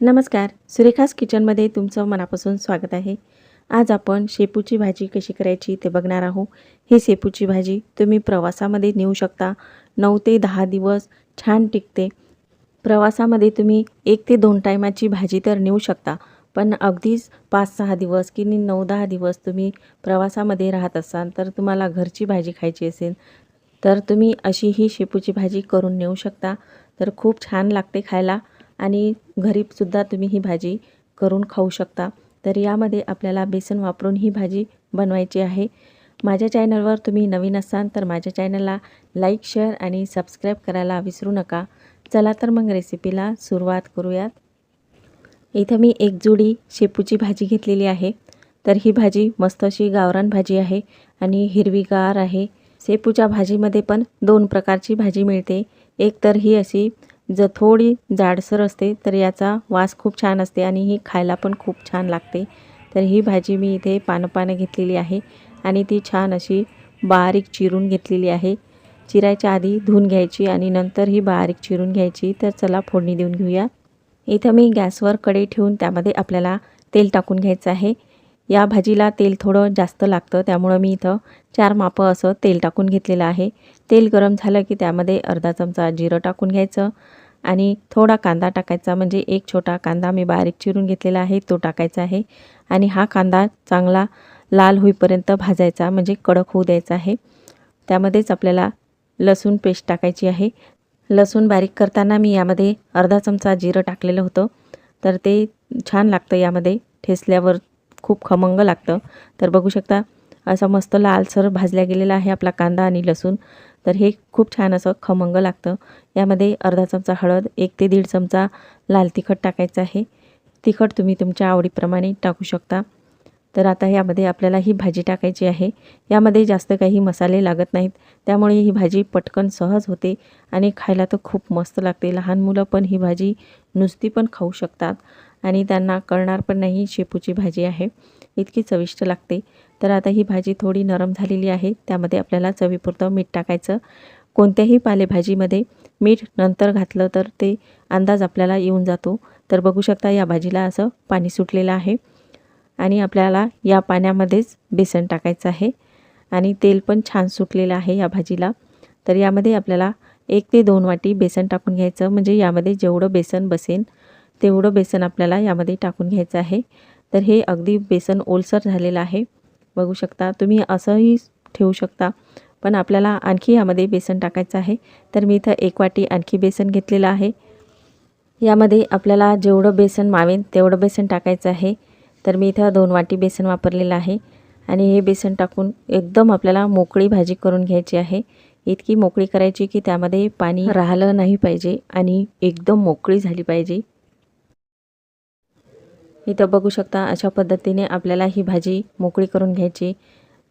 नमस्कार सुरेखास किचनमध्ये तुमचं मनापासून स्वागत आहे. आज आपण शेपूची भाजी कशी करायची ते बघणार आहोत. ही शेपूची भाजी तुम्ही प्रवासामध्ये नेऊ शकता. नऊ ते दहा दिवस छान टिकते. प्रवासामध्ये तुम्ही एक ते दोन टायमाची भाजी तर नेऊ शकता पण अगदीच पाच सहा दिवस की नऊ दहा दिवस तुम्ही प्रवासामध्ये राहत असाल तर तुम्हाला घरची भाजी खायची असेल तर तुम्ही अशी ही शेपूची भाजी करून नेऊ शकता. तर खूप छान लागते खायला. आणि घरीसुद्धा तुम्ही ही भाजी करून खाऊ शकता. तर यामध्ये आपल्याला बेसन वापरून ही भाजी बनवायची आहे. माझ्या चॅनलवर तुम्ही नवीन असाल तर माझ्या चॅनलला लाईक शेअर आणि सबस्क्राईब करायला विसरू नका. चला तर मग रेसिपीला सुरुवात करूयात. इथं मी एक जुडी शेपूची भाजी घेतलेली आहे. तर ही भाजी मस्त अशी गावरान भाजी आहे आणि हिरवीगार आहे. शेपूच्या भाजीमध्ये पण दोन प्रकारची भाजी मिळते. एक तर ही अशी जर थोडी जाडसर असते तर याचा वास खूप छान असते आणि ही खायला पण खूप छान लागते. तर ही भाजी मी इथे पानं पानं घेतलेली आहे आणि ती छान अशी बारीक चिरून घेतलेली आहे. चिरायच्या आधी धुवून घ्यायची आणि नंतर ही बारीक चिरून घ्यायची. तर चला फोडणी देऊन घेऊया. इथं मी गॅसवर कढई ठेवून त्यामध्ये आपल्याला तेल टाकून घ्यायचं आहे. या भाजीला तेल थोडं जास्त लागतं त्यामुळं मी इथं चार मापं असं तेल टाकून घेतलेलं आहे. तेल गरम झालं की त्यामध्ये अर्धा चमचा जिरं टाकून घ्यायचं आणि थोडा कांदा टाकायचा म्हणजे एक छोटा कांदा मी बारीक चिरून घेतलेला आहे तो टाकायचा आहे आणि हा कांदा चांगला लाल होईपर्यंत भाजायचा म्हणजे कडक होऊ द्यायचा आहे. त्यामध्येच आपल्याला लसूण पेस्ट टाकायची आहे. लसूण बारीक करताना मी यामध्ये अर्धा चमचा जिरं टाकलेलं होतं तर ते छान लागतं यामध्ये ठेसल्यावर खूप खमंग लागतं. तर बघू शकता असा मस्त लालसर भाजल्या गेलेला आहे आपला कांदा आणि लसूण. तर हे खूप छान असं खमंग लागतं. यामध्ये अर्धा चमचा हळद एक ते दीड चमचा लाल तिखट टाकायचं आहे. तिखट तुम्ही तुमच्या आवडीप्रमाणे टाकू शकता. तर आता यामध्ये आपल्याला ही भाजी टाकायची आहे. यामध्ये जास्त काही मसाले लागत नाहीत. त्यामुळे ही भाजी पटकन सहज होते आणि खायला तर खूप मस्त लागते. लहान मुलं पण ही भाजी नुसती पण खाऊ शकतात. आणि त्यांना कळणार पण नाही शेपूची भाजी आहे. इतकी चविष्ट लागते. तर आता ही भाजी थोडी नरम झालेली आहे. त्यामध्ये आपल्याला चवीपुरतं मीठ टाकायचं. कोणत्याही पालेभाजीमध्ये मीठ नंतर घातलं तर ते अंदाज आपल्याला येऊन जातो. तर बघू शकता या भाजीला असं पाणी सुटलेलं आहे. आणि आपल्याला या पाण्यामध्येच बेसन टाकायचं आहे. आणि तेल पण छान सुटलेलं आहे या भाजीला. तर यामध्ये आपल्याला एक ते दोन वाटी बेसन टाकून घ्यायचं. म्हणजे यामध्ये जेवढं बेसन बसेन तेवढं बेसन आपल्याला यामध्ये टाकून घ्यायचं आहे. तर हे अगदी बेसन ओलसर झालेलं आहे. बघू शकता तुम्ही असंही ठेवू शकता पण आपल्याला आणखी यामध्ये बेसन टाकायचं आहे. तर मी इथं एक वाटी आणखी बेसन घेतलेलं आहे. यामध्ये आपल्याला जेवढं बेसन मावेन तेवढं बेसन टाकायचं आहे. तर मी इथं दोन वाटी बेसन वापरलेलं आहे. आणि हे बेसन टाकून एकदम आपल्याला मोकळी भाजी करून घ्यायची आहे. इतकी मोकळी करायची की त्यामध्ये पाणी राहिलं नाही पाहिजे आणि एकदम मोकळी झाली पाहिजे. इथं बघू शकता अशा पद्धतीने आपल्याला ही भाजी मोकळी करून घ्यायची.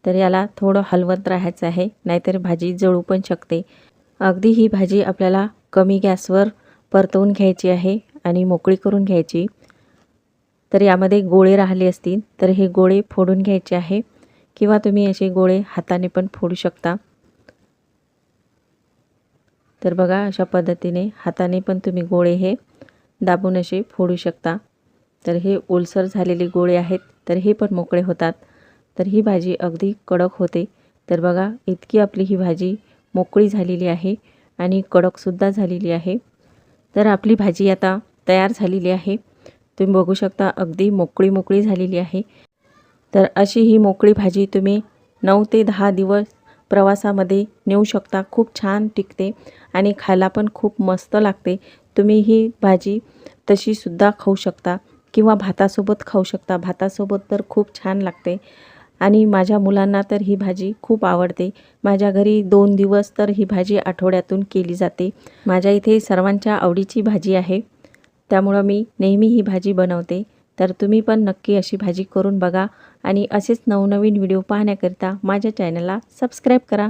तर याला थोडं हलवत राहायचं आहे नाहीतर भाजी जळू पण शकते. अगदी ही भाजी आपल्याला कमी गॅसवर परतवून घ्यायची आहे आणि मोकळी करून घ्यायची. तर यामध्ये गोळे राहिले असतील तर हे गोळे फोडून घ्यायचे आहे किंवा तुम्ही असे गोळे हाताने पण फोडू शकता. तर बघा अशा पद्धतीने हाताने पण तुम्ही गोळे हे दाबून असे फोडू शकता. तर हे ओलसर झालेले गोळे आहेत तर हे पण मोकळे होतात. तर ही भाजी अगदी कडक होते. तर बघा इतकी आपली ही भाजी मोकळी झालेली आहे आणि कडकसुद्धा झालेली आहे. तर आपली भाजी आता तयार झालेली आहे. तुम्ही बघू शकता अगदी मोकळी मोकळी झालेली आहे. तर अशी ही मोकळी भाजी तुम्ही नऊ ते दहा दिवस प्रवासामध्ये नेऊ शकता. खूप छान टिकते आणि खायला पण खूप मस्त लागते. तुम्ही ही भाजी तशीसुद्धा खाऊ शकता. किंवा भातासोबत खाऊ शकता. भातासोबत तर खूप छान लागते. आणि माझ्या मुलांना तर ही भाजी खूप आवडते. माझ्या घरी दोन दिवस तर ही भाजी आठवड्यातून केली जाते. माझ्या इथे सर्वांच्या आवडीची भाजी आहे. त्यामुळं मी नेहमी ही भाजी बनवते. तर तुम्ही पण नक्की अशी भाजी करून बघा. आणि असेच नवनवीन व्हिडिओ पाहण्याकरिता माझ्या चॅनलला सबस्क्राईब करा.